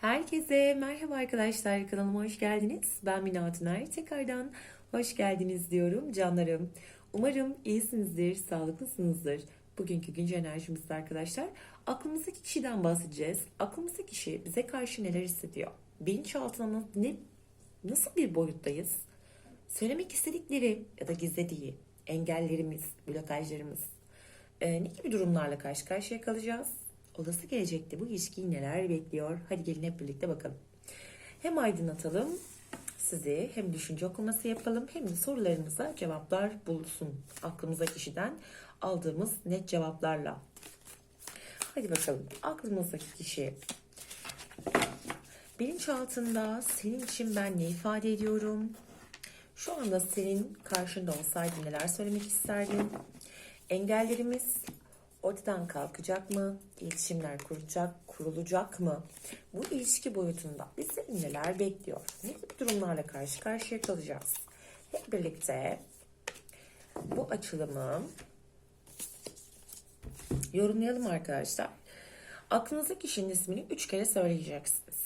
Herkese merhaba arkadaşlar kanalıma hoş geldiniz. Ben Mina Tuner. Tekrardan hoş geldiniz diyorum canlarım. Umarım iyisinizdir, sağlıklısınızdır. Bugünkü güncel enerjimizde arkadaşlar aklımızdaki kişiden bahsedeceğiz. Aklımızdaki kişi bize karşı neler hissediyor? Bilinçaltına ne, nasıl bir boyuttayız? Söylemek istedikleri ya da gizlediği engellerimiz, blokajlarımız, ee, ne gibi durumlarla karşı karşıya kalacağız? Olası gelecekte bu ilişkiyi neler bekliyor? Hadi gelin hep birlikte bakalım. Hem aydınlatalım sizi hem düşünce okuması yapalım hem de sorularımıza cevaplar bulsun. Aklımıza kişiden aldığımız net cevaplarla. Hadi bakalım aklımızdaki kişi bilinçaltında senin için ben ne ifade ediyorum? Şu anda senin karşında olsaydı neler söylemek isterdin? Engellerimiz ortadan kalkacak mı? İletişimler kurulacak, kurulacak mı? Bu ilişki boyutunda bizi neler bekliyor? Ne gibi durumlarla karşı karşıya kalacağız? Hep birlikte bu açılımı yorumlayalım arkadaşlar. Aklınızdaki kişinin ismini üç kere söyleyeceksiniz.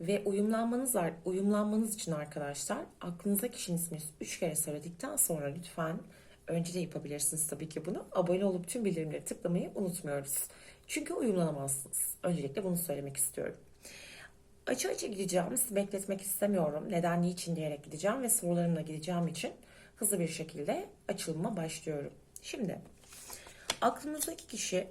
Ve uyumlanmanız. Uyumlanmanız için arkadaşlar aklınıza kişinin ismini üç kere söyledikten sonra lütfen önce de yapabilirsiniz tabii ki bunu. Abone olup tüm bildirimleri tıklamayı unutmuyoruz. Çünkü uyumlanamazsınız. Öncelikle bunu söylemek istiyorum. Açı açı gideceğim. Sizi bekletmek istemiyorum. Neden, niçin diyerek gideceğim ve sorularımla gideceğim için hızlı bir şekilde açılıma başlıyorum. Şimdi aklınızdaki kişi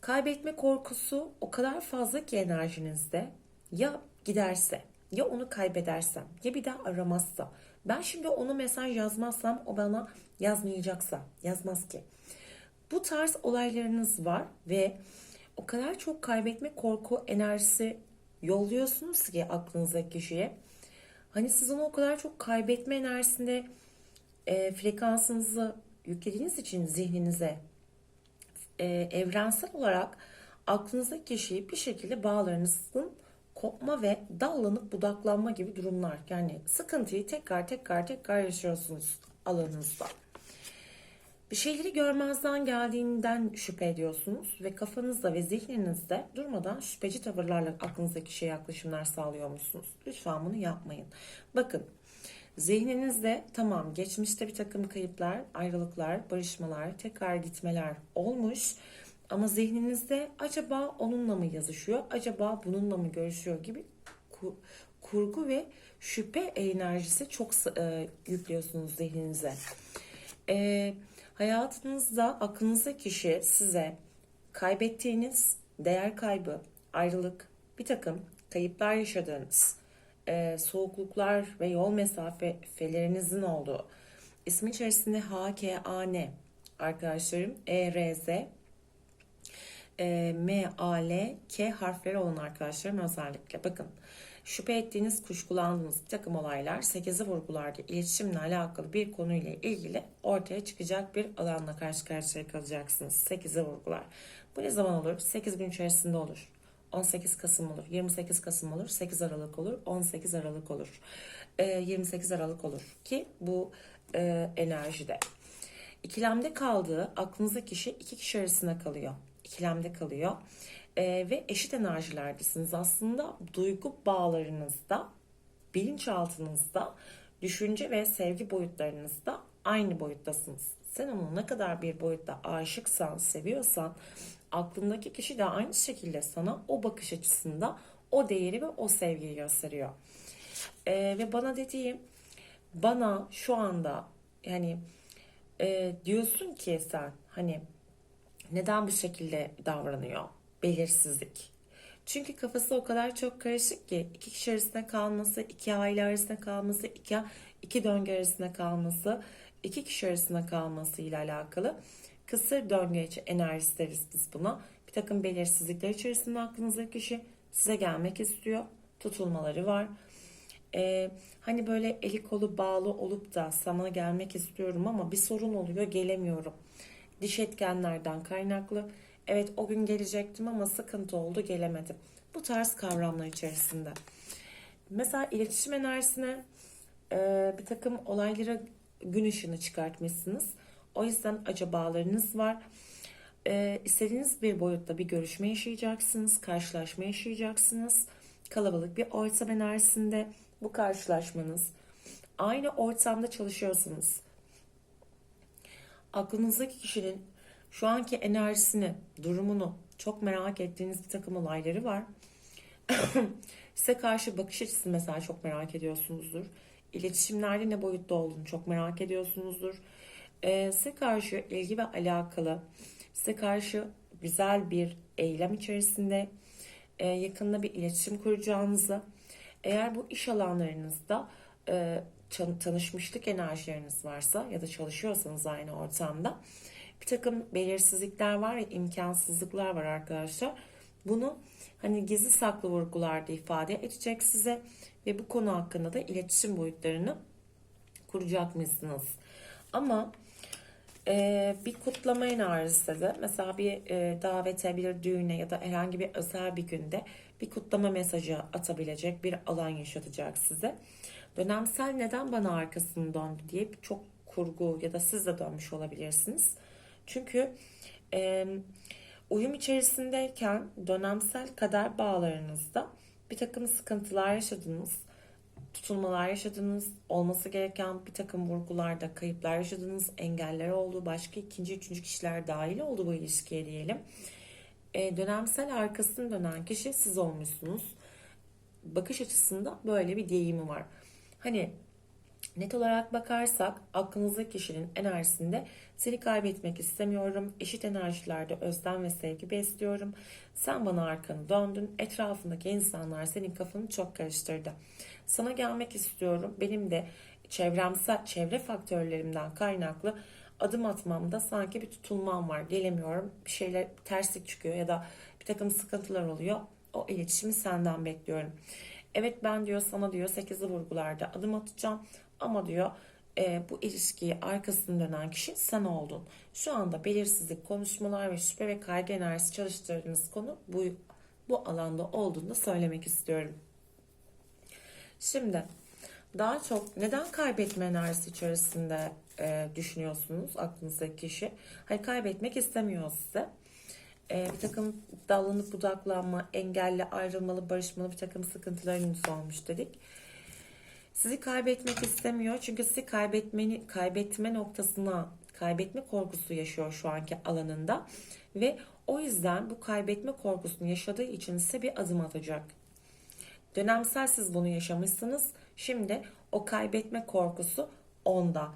kaybetme korkusu o kadar fazla ki enerjinizde ya giderse ya onu kaybedersem ya bir daha aramazsa ben şimdi onu mesaj yazmazsam o bana yazmayacaksa yazmaz ki. Bu tarz olaylarınız var ve o kadar çok kaybetme korku enerjisi yolluyorsunuz ki aklınızdaki kişiye. Hani siz onu o kadar çok kaybetme enerjisinde e, frekansınızı yüklediğiniz için zihninize e, evrensel olarak aklınızdaki kişiyi bir şekilde bağlarınızın kopma ve dallanıp budaklanma gibi durumlar. Yani sıkıntıyı tekrar tekrar tekrar yaşıyorsunuz alanınızda. Bir şeyleri görmezden geldiğinden şüphe ediyorsunuz ve kafanızda ve zihninizde durmadan şüpheci tavırlarla aklınızdaki kişiye yaklaşımlar sağlıyormuşsunuz. Lütfen bunu yapmayın. Bakın zihninizde tamam geçmişte bir takım kayıplar, ayrılıklar, barışmalar, tekrar gitmeler olmuş. Ama zihninizde acaba onunla mı yazışıyor, acaba bununla mı görüşüyor gibi kurgu ve şüphe enerjisi çok e, yüklüyorsunuz zihninize. E, hayatınızda aklınızda kişi size kaybettiğiniz değer kaybı, ayrılık, bir takım kayıplar yaşadığınız, e, soğukluklar ve yol mesafelerinizin olduğu, ismi içerisinde H, K, A, N arkadaşlarım, E, R, Z, e, M, A, L, K harfleri olan arkadaşlarım özellikle. Bakın şüphe ettiğiniz, kuşkulandığınız bir takım olaylar 8'i vurgularda iletişimle alakalı bir konuyla ilgili ortaya çıkacak bir alanla karşı karşıya kalacaksınız. 8'i vurgular. Bu ne zaman olur? 8 gün içerisinde olur. 18 Kasım olur, 28 Kasım olur, 8 Aralık olur, 18 Aralık olur, 28 Aralık olur ki bu e, enerjide. İkilemde kaldığı aklınızda kişi iki kişi arasında kalıyor ikilemde kalıyor. E, ve eşit enerjilerdesiniz. Aslında duygu bağlarınızda, bilinçaltınızda, düşünce ve sevgi boyutlarınızda aynı boyuttasınız. Sen onu ne kadar bir boyutta aşıksan, seviyorsan aklındaki kişi de aynı şekilde sana o bakış açısında o değeri ve o sevgiyi gösteriyor. Ee, ve bana dediğim bana şu anda yani e, diyorsun ki sen hani neden bu şekilde davranıyor? Belirsizlik. Çünkü kafası o kadar çok karışık ki iki kişi arasında kalması, iki aile arasında kalması, iki, iki döngü arasında kalması, iki kişi arasında kalması ile alakalı kısır döngü enerjisi deriz biz buna. Bir takım belirsizlikler içerisinde aklınızdaki kişi size gelmek istiyor. Tutulmaları var. Ee, hani böyle eli kolu bağlı olup da sana gelmek istiyorum ama bir sorun oluyor gelemiyorum diş etkenlerden kaynaklı. Evet o gün gelecektim ama sıkıntı oldu gelemedim. Bu tarz kavramlar içerisinde. Mesela iletişim enerjisine e, bir takım olaylara gün ışığını çıkartmışsınız. O yüzden acabalarınız var. e, istediğiniz bir boyutta bir görüşme yaşayacaksınız, karşılaşma yaşayacaksınız. Kalabalık bir ortam enerjisinde bu karşılaşmanız. Aynı ortamda çalışıyorsunuz. Aklınızdaki kişinin şu anki enerjisini, durumunu çok merak ettiğiniz bir takım olayları var. Size karşı bakış açısı mesela çok merak ediyorsunuzdur. İletişimlerde ne boyutta olduğunu çok merak ediyorsunuzdur. Ee, size karşı ilgi ve alakalı, size karşı güzel bir eylem içerisinde e, yakında bir iletişim kuracağınızı, eğer bu iş alanlarınızda e, tanışmışlık enerjileriniz varsa ya da çalışıyorsanız aynı ortamda bir takım belirsizlikler var imkansızlıklar var arkadaşlar. Bunu hani gizli saklı vurgularda ifade edecek size ve bu konu hakkında da iletişim boyutlarını kuracak mısınız? Ama e, bir kutlama enerjisi de mesela bir e, davete, bir düğüne ya da herhangi bir özel bir günde bir kutlama mesajı atabilecek bir alan yaşatacak size. Dönemsel neden bana arkasını döndü diye çok kurgu ya da siz de dönmüş olabilirsiniz. Çünkü e, uyum içerisindeyken dönemsel kader bağlarınızda bir takım sıkıntılar yaşadınız, tutulmalar yaşadınız, olması gereken bir takım vurgularda kayıplar yaşadınız, engeller oldu, başka ikinci, üçüncü kişiler dahil oldu bu ilişkiye diyelim. E, dönemsel arkasını dönen kişi siz olmuşsunuz. Bakış açısında böyle bir deyimi var. Hani Net olarak bakarsak aklınızdaki kişinin enerjisinde seni kaybetmek istemiyorum. Eşit enerjilerde özlem ve sevgi besliyorum. Sen bana arkanı döndün. Etrafındaki insanlar senin kafanı çok karıştırdı. Sana gelmek istiyorum. Benim de çevremsel çevre faktörlerimden kaynaklı adım atmamda sanki bir tutulmam var. Gelemiyorum. Bir şeyler terslik çıkıyor ya da bir takım sıkıntılar oluyor. O iletişimi senden bekliyorum. Evet ben diyor sana diyor 8'li vurgularda adım atacağım. Ama diyor e, bu ilişkiyi arkasını dönen kişi sen oldun. Şu anda belirsizlik, konuşmalar ve şüphe ve kaygı enerjisi çalıştırdığınız konu bu, bu alanda olduğunu söylemek istiyorum. Şimdi daha çok neden kaybetme enerjisi içerisinde e, düşünüyorsunuz aklınızdaki kişi? Hani kaybetmek istemiyor size. E, bir takım dallanıp budaklanma, engelli, ayrılmalı, barışmalı bir takım sıkıntılarınız olmuş dedik. Sizi kaybetmek istemiyor çünkü sizi kaybetmeni, kaybetme noktasına kaybetme korkusu yaşıyor şu anki alanında ve o yüzden bu kaybetme korkusunu yaşadığı için size bir adım atacak. Dönemsel siz bunu yaşamışsınız. Şimdi o kaybetme korkusu onda.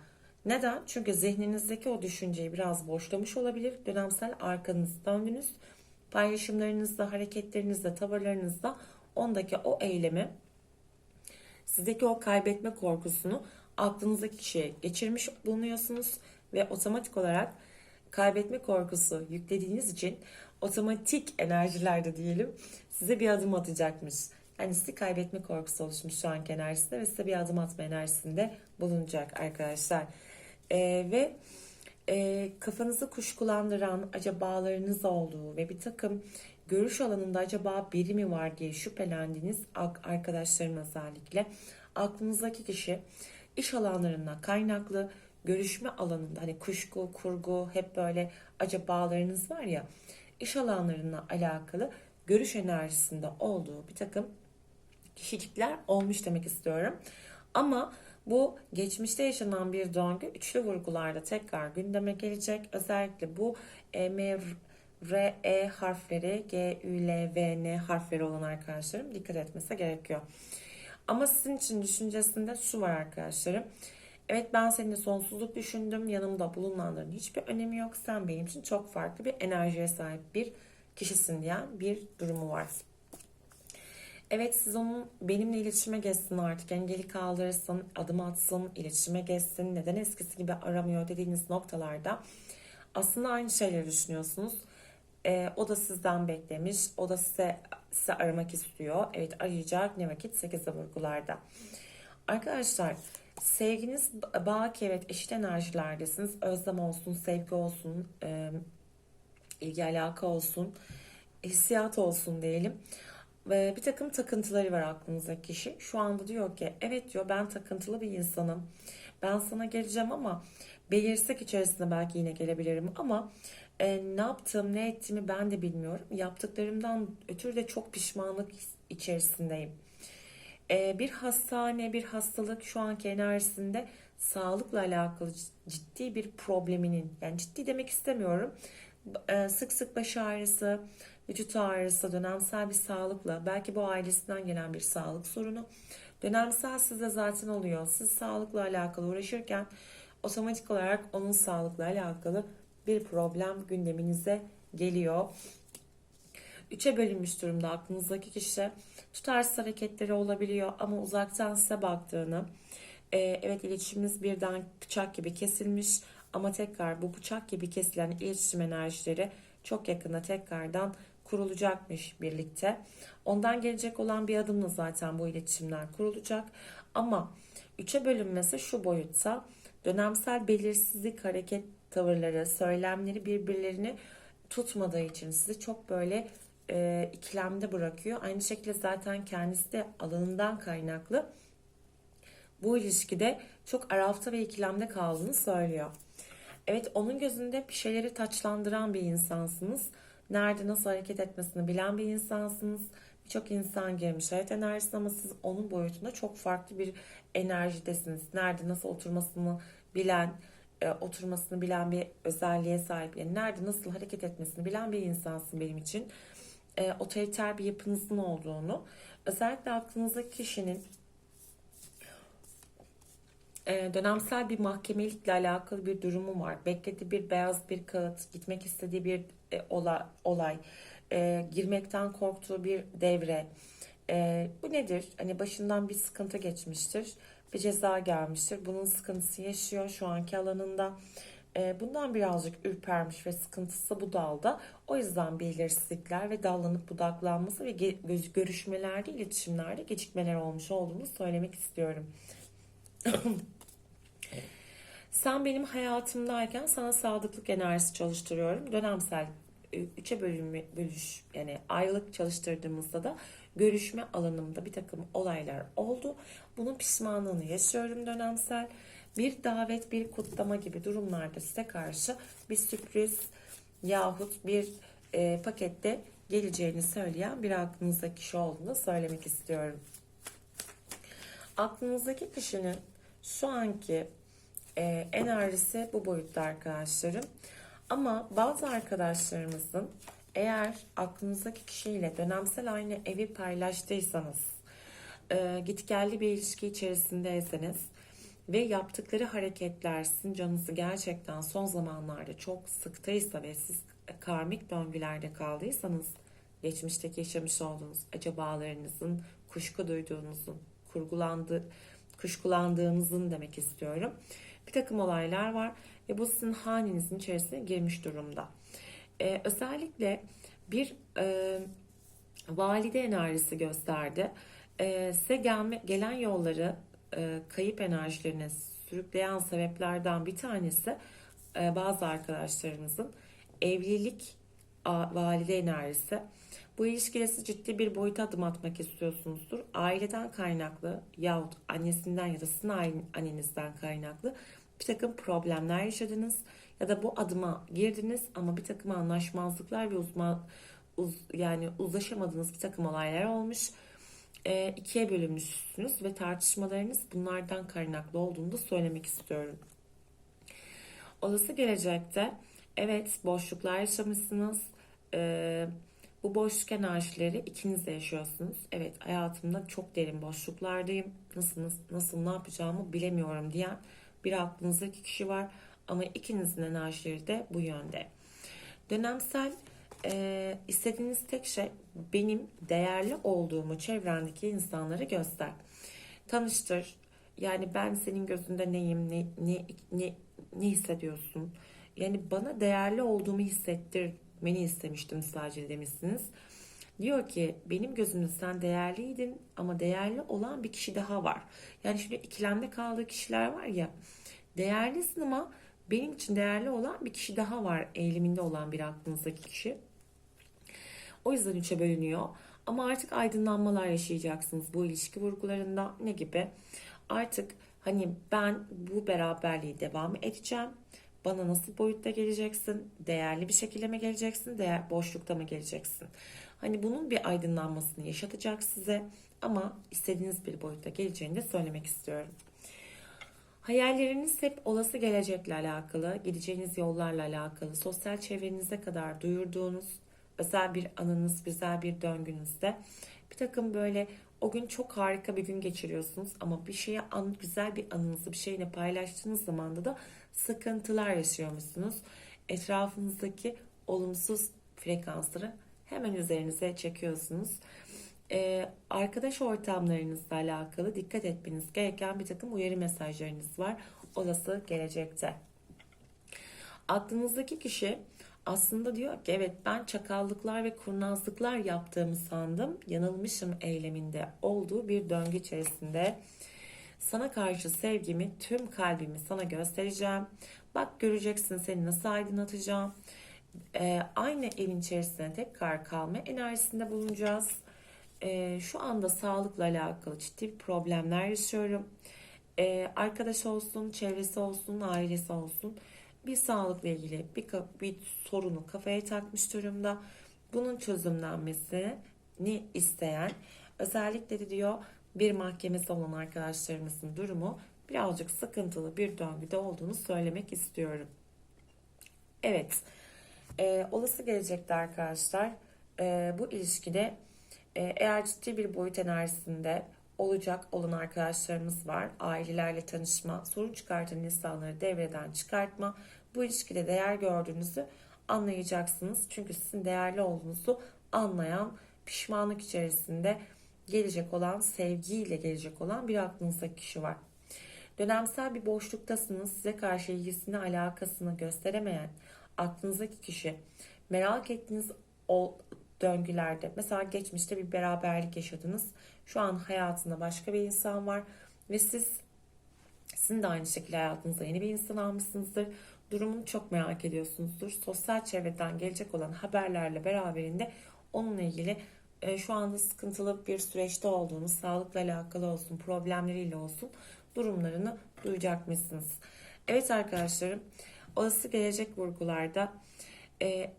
Neden? Çünkü zihninizdeki o düşünceyi biraz boşlamış olabilir. Dönemsel arkanızı döndünüz. Paylaşımlarınızda, hareketlerinizde, tavırlarınızda ondaki o eylemi sizdeki o kaybetme korkusunu aklınızdaki kişiye geçirmiş bulunuyorsunuz ve otomatik olarak kaybetme korkusu yüklediğiniz için otomatik enerjilerde diyelim size bir adım atacakmış. Yani sizi kaybetme korkusu oluşmuş şu anki enerjisinde ve size bir adım atma enerjisinde bulunacak arkadaşlar. Ee, ve e, kafanızı kuşkulandıran acabalarınız olduğu ve bir takım görüş alanında acaba biri mi var diye şüphelendiğiniz arkadaşların özellikle aklınızdaki kişi iş alanlarından kaynaklı görüşme alanında hani kuşku, kurgu hep böyle acabalarınız var ya iş alanlarına alakalı görüş enerjisinde olduğu bir takım kişilikler olmuş demek istiyorum. Ama geçmişte yaşanan bir döngü üçlü vurgularda tekrar gündeme gelecek. Özellikle bu M, R, E harfleri, G, Ü, L, V, N harfleri olan arkadaşlarım dikkat etmesi gerekiyor. Ama sizin için düşüncesinde şu var arkadaşlarım. Evet ben seninle sonsuzluk düşündüm. Yanımda bulunanların hiçbir önemi yok. Sen benim için çok farklı bir enerjiye sahip bir kişisin diyen bir durumu var. Evet siz onun benimle iletişime geçsin artık. Engeli kaldırırsın, adım atsın, iletişime geçsin. Neden eskisi gibi aramıyor dediğiniz noktalarda aslında aynı şeyleri düşünüyorsunuz. Ee, o da sizden beklemiş. O da size, size aramak istiyor. Evet arayacak ne vakit 8 vurgularda. Arkadaşlar sevginiz baki evet eşit enerjilerdesiniz. Özlem olsun, sevgi olsun, e, ilgi alaka olsun, hissiyat olsun diyelim. Bir takım takıntıları var aklınızdaki kişi. Şu anda diyor ki evet diyor ben takıntılı bir insanım. Ben sana geleceğim ama belirsek içerisinde belki yine gelebilirim ama E, ne yaptığım, ne ettiğimi ben de bilmiyorum. Yaptıklarımdan ötürü de çok pişmanlık içerisindeyim. E, bir hastane, bir hastalık şu anki enerjisinde sağlıkla alakalı ciddi bir probleminin, yani ciddi demek istemiyorum. E, sık sık baş ağrısı, vücut ağrısı, dönemsel bir sağlıkla, belki bu ailesinden gelen bir sağlık sorunu. Dönemsel sizde zaten oluyor. Siz sağlıkla alakalı uğraşırken otomatik olarak onun sağlıkla alakalı bir problem gündeminize geliyor. Üçe bölünmüş durumda aklınızdaki kişi. Tutarsız hareketleri olabiliyor ama uzaktan size baktığını, e, evet iletişimimiz birden bıçak gibi kesilmiş ama tekrar bu bıçak gibi kesilen iletişim enerjileri çok yakında tekrardan kurulacakmış birlikte. Ondan gelecek olan bir adımla zaten bu iletişimler kurulacak. Ama üçe bölünmesi şu boyutta dönemsel belirsizlik, hareket tavırları, söylemleri birbirlerini tutmadığı için sizi çok böyle e, ikilemde bırakıyor. Aynı şekilde zaten kendisi de alanından kaynaklı bu ilişkide çok arafta ve ikilemde kaldığını söylüyor. Evet onun gözünde bir şeyleri taçlandıran bir insansınız. Nerede nasıl hareket etmesini bilen bir insansınız. Birçok insan girmiş hayat enerjisi ama siz onun boyutunda çok farklı bir enerjidesiniz. Nerede nasıl oturmasını bilen, e, oturmasını bilen bir özelliğe sahip. Yani nerede nasıl hareket etmesini bilen bir insansın benim için. E, otoriter bir yapınızın olduğunu, özellikle aklınızdaki kişinin e, dönemsel bir mahkemelikle alakalı bir durumu var. Beklediği bir beyaz bir kağıt, gitmek istediği bir e, olay, olay e, girmekten korktuğu bir devre. E, bu nedir? Hani başından bir sıkıntı geçmiştir, bir ceza gelmiştir. Bunun sıkıntısı yaşıyor şu anki alanında. E, bundan birazcık ürpermiş ve sıkıntısı bu dalda. O yüzden belirsizlikler ve dallanıp budaklanması ve görüşmelerde, iletişimlerde gecikmeler olmuş olduğunu söylemek istiyorum. Sen benim hayatımdayken sana sadıklık enerjisi çalıştırıyorum. Dönemsel üçe bölünme, bölüş yani aylık çalıştırdığımızda da görüşme alanımda bir takım olaylar oldu. Bunun pişmanlığını yaşıyorum dönemsel. Bir davet, bir kutlama gibi durumlarda size karşı bir sürpriz yahut bir e, pakette geleceğini söyleyen bir aklınızdaki kişi olduğunu söylemek istiyorum. Aklınızdaki kişinin şu anki e, enerjisi bu boyutta arkadaşlarım. Ama bazı arkadaşlarımızın eğer aklınızdaki kişiyle dönemsel aynı evi paylaştıysanız, e, gitgelli bir ilişki içerisindeyseniz ve yaptıkları hareketler sizin canınızı gerçekten son zamanlarda çok sıktıysa ve siz karmik döngülerde kaldıysanız, geçmişteki yaşamış olduğunuz acabalarınızın, kuşku duyduğunuzun, kurgulandığı, kuşkulandığınızın demek istiyorum. Bir takım olaylar var ve bu sizin hanenizin içerisine girmiş durumda. Ee, özellikle bir e, valide enerjisi gösterdi. Ee, size gelme, gelen yolları e, kayıp enerjilerine sürükleyen sebeplerden bir tanesi e, bazı arkadaşlarımızın evlilik a, valide enerjisi. Bu ilişkide siz ciddi bir boyuta adım atmak istiyorsunuzdur. Aileden kaynaklı yahut annesinden ya da sizin annenizden kaynaklı bir takım problemler yaşadınız ya da bu adıma girdiniz ama bir takım anlaşmazlıklar ve uzman uz, yani uzlaşamadığınız bir takım olaylar olmuş. E, ikiye bölünmüşsünüz ve tartışmalarınız bunlardan kaynaklı olduğunu da söylemek istiyorum. Olası gelecekte evet boşluklar yaşamışsınız. E, bu boşluk enerjileri ikiniz de yaşıyorsunuz. Evet hayatımda çok derin boşluklardayım. Nasıl, nasıl, ne yapacağımı bilemiyorum diyen bir aklınızdaki kişi var. Ama ikinizin enerjileri de bu yönde. Dönemsel e, istediğiniz tek şey benim değerli olduğumu çevrendeki insanlara göster. Tanıştır. Yani ben senin gözünde neyim, ne, ne, ne, ne hissediyorsun? Yani bana değerli olduğumu hissettirmeni istemiştim sadece demişsiniz. Diyor ki benim gözümde sen değerliydin ama değerli olan bir kişi daha var. Yani şimdi ikilemde kaldığı kişiler var ya değerlisin ama benim için değerli olan bir kişi daha var eğiliminde olan bir aklınızdaki kişi. O yüzden üçe bölünüyor. Ama artık aydınlanmalar yaşayacaksınız bu ilişki vurgularında. Ne gibi? Artık hani ben bu beraberliği devam edeceğim. Bana nasıl boyutta geleceksin? Değerli bir şekilde mi geleceksin? Değer, boşlukta mı geleceksin? Hani bunun bir aydınlanmasını yaşatacak size ama istediğiniz bir boyutta geleceğini de söylemek istiyorum. Hayalleriniz hep olası gelecekle alakalı, gideceğiniz yollarla alakalı, sosyal çevrenize kadar duyurduğunuz özel bir anınız, güzel bir döngünüzde bir takım böyle o gün çok harika bir gün geçiriyorsunuz ama bir şeye an, güzel bir anınızı bir şeyle paylaştığınız zaman da sıkıntılar yaşıyormuşsunuz. Etrafınızdaki olumsuz frekansları hemen üzerinize çekiyorsunuz. Ee, arkadaş ortamlarınızla alakalı dikkat etmeniz gereken bir takım uyarı mesajlarınız var olası gelecekte. Aklınızdaki kişi aslında diyor ki evet ben çakallıklar ve kurnazlıklar yaptığımı sandım. Yanılmışım eyleminde olduğu bir döngü içerisinde. Sana karşı sevgimi, tüm kalbimi sana göstereceğim. Bak göreceksin seni nasıl aydınlatacağım. Ee, aynı evin içerisinde tekrar kalma enerjisinde bulunacağız. Ee, şu anda sağlıkla alakalı ciddi problemler yaşıyorum. Ee, arkadaş olsun, çevresi olsun, ailesi olsun bir sağlıkla ilgili bir, bir sorunu kafaya takmış durumda. Bunun çözümlenmesini isteyen özellikle de diyor bir mahkemesi olan arkadaşlarımızın durumu birazcık sıkıntılı bir döngüde olduğunu söylemek istiyorum. Evet, e, olası gelecekte arkadaşlar e, bu ilişkide e, eğer ciddi bir boyut enerjisinde olacak olan arkadaşlarımız var. Ailelerle tanışma, sorun çıkartan insanları devreden çıkartma, bu ilişkide değer gördüğünüzü anlayacaksınız. Çünkü sizin değerli olduğunuzu anlayan, pişmanlık içerisinde gelecek olan, sevgiyle gelecek olan bir aklınızdaki kişi var. Dönemsel bir boşluktasınız. Size karşı ilgisini, alakasını gösteremeyen aklınızdaki kişi merak ettiğiniz o döngülerde mesela geçmişte bir beraberlik yaşadınız. Şu an hayatında başka bir insan var ve siz sizin de aynı şekilde hayatınıza yeni bir insan almışsınızdır. Durumunu çok merak ediyorsunuzdur. Sosyal çevreden gelecek olan haberlerle beraberinde onunla ilgili e, şu anda sıkıntılı bir süreçte olduğunuz, sağlıkla alakalı olsun, problemleriyle olsun durumlarını duyacakmışsınız. Evet arkadaşlarım, olası gelecek vurgularda e,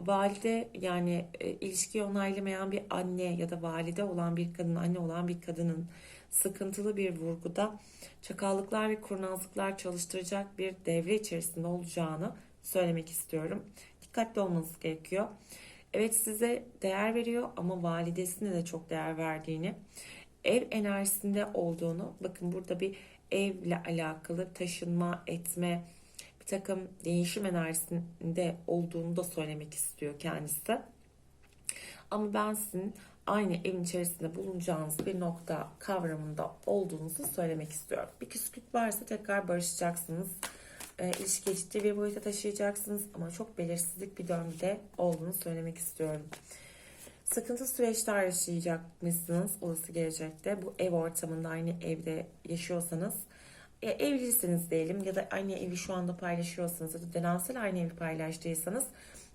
valide yani e, ilişkiyi onaylamayan bir anne ya da valide olan bir kadın, anne olan bir kadının sıkıntılı bir vurguda çakallıklar ve kurnazlıklar çalıştıracak bir devre içerisinde olacağını söylemek istiyorum. Dikkatli olmanız gerekiyor. Evet size değer veriyor ama validesine de çok değer verdiğini, ev enerjisinde olduğunu, bakın burada bir evle alakalı taşınma, etme, bir takım değişim enerjisinde olduğunu da söylemek istiyor kendisi. Ama ben sizin aynı evin içerisinde bulunacağınız bir nokta kavramında olduğunuzu söylemek istiyorum. Bir küslük varsa tekrar barışacaksınız. E, ilişki ciddi bir boyuta taşıyacaksınız ama çok belirsizlik bir döngüde olduğunu söylemek istiyorum. Sıkıntı süreçler yaşayacakmışsınız olası gelecekte. Bu ev ortamında aynı evde yaşıyorsanız e, evliyseniz diyelim ya da aynı evi şu anda paylaşıyorsanız ya da dönemsel aynı evi paylaştıysanız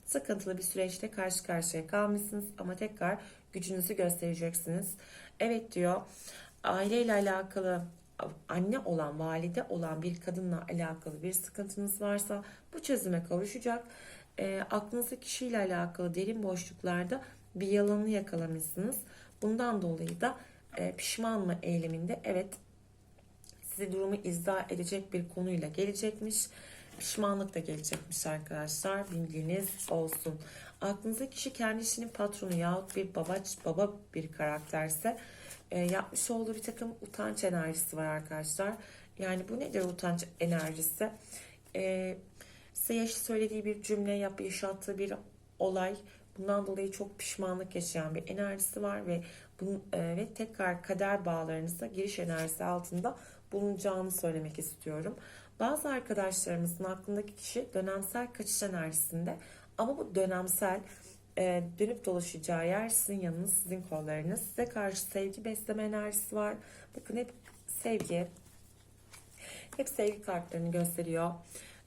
sıkıntılı bir süreçte karşı karşıya kalmışsınız ama tekrar gücünüzü göstereceksiniz. Evet diyor aileyle alakalı anne olan, valide olan bir kadınla alakalı bir sıkıntınız varsa bu çözüme kavuşacak. E, aklınızdaki kişiyle alakalı derin boşluklarda bir yalanı yakalamışsınız. Bundan dolayı da e, pişman mı eyleminde evet size durumu izah edecek bir konuyla gelecekmiş. Pişmanlık da gelecekmiş arkadaşlar. Bilginiz olsun. Aklınızdaki kişi kendisinin patronu yahut bir baba, baba bir karakterse e, yapmış olduğu bir takım utanç enerjisi var arkadaşlar. Yani bu nedir utanç enerjisi? E, söylediği bir cümle, yap, yaşattığı bir olay. Bundan dolayı çok pişmanlık yaşayan bir enerjisi var ve bunun, e, ve tekrar kader bağlarınıza giriş enerjisi altında bulunacağını söylemek istiyorum. Bazı arkadaşlarımızın aklındaki kişi dönemsel kaçış enerjisinde ama bu dönemsel e, dönüp dolaşacağı yer sizin yanınız, sizin kollarınız. Size karşı sevgi besleme enerjisi var. Bakın hep sevgi, hep sevgi kartlarını gösteriyor.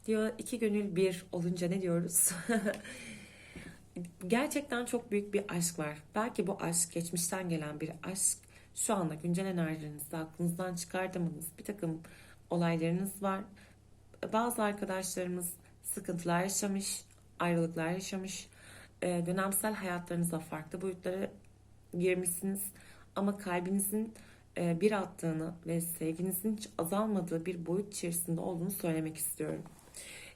Diyor iki gönül bir olunca ne diyoruz? Gerçekten çok büyük bir aşk var. Belki bu aşk geçmişten gelen bir aşk. Şu anda güncel enerjinizde aklınızdan çıkartamadığınız bir takım olaylarınız var. Bazı arkadaşlarımız sıkıntılar yaşamış, ayrılıklar yaşamış, e, dönemsel hayatlarınıza farklı boyutlara girmişsiniz. Ama kalbinizin e, bir attığını ve sevginizin hiç azalmadığı bir boyut içerisinde olduğunu söylemek istiyorum.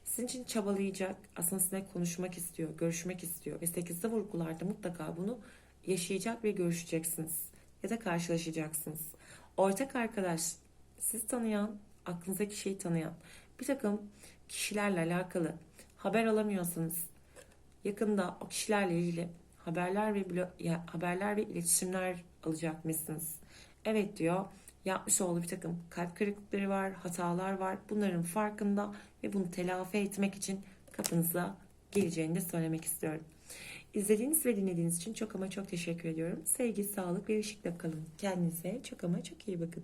Sizin için çabalayacak, aslında sizinle konuşmak istiyor, görüşmek istiyor ve 8'de vurgularda mutlaka bunu yaşayacak ve görüşeceksiniz ya da karşılaşacaksınız. Ortak arkadaş, siz tanıyan, aklınızdaki şeyi tanıyan bir takım kişilerle alakalı haber alamıyorsanız yakında o kişilerle ilgili haberler ve ya, haberler ve iletişimler alacak mısınız? Evet diyor. Yapmış olduğu bir takım kalp kırıklıkları var, hatalar var. Bunların farkında ve bunu telafi etmek için kapınıza geleceğini de söylemek istiyorum. İzlediğiniz ve dinlediğiniz için çok ama çok teşekkür ediyorum. Sevgi, sağlık ve ışıkla kalın. Kendinize çok ama çok iyi bakın.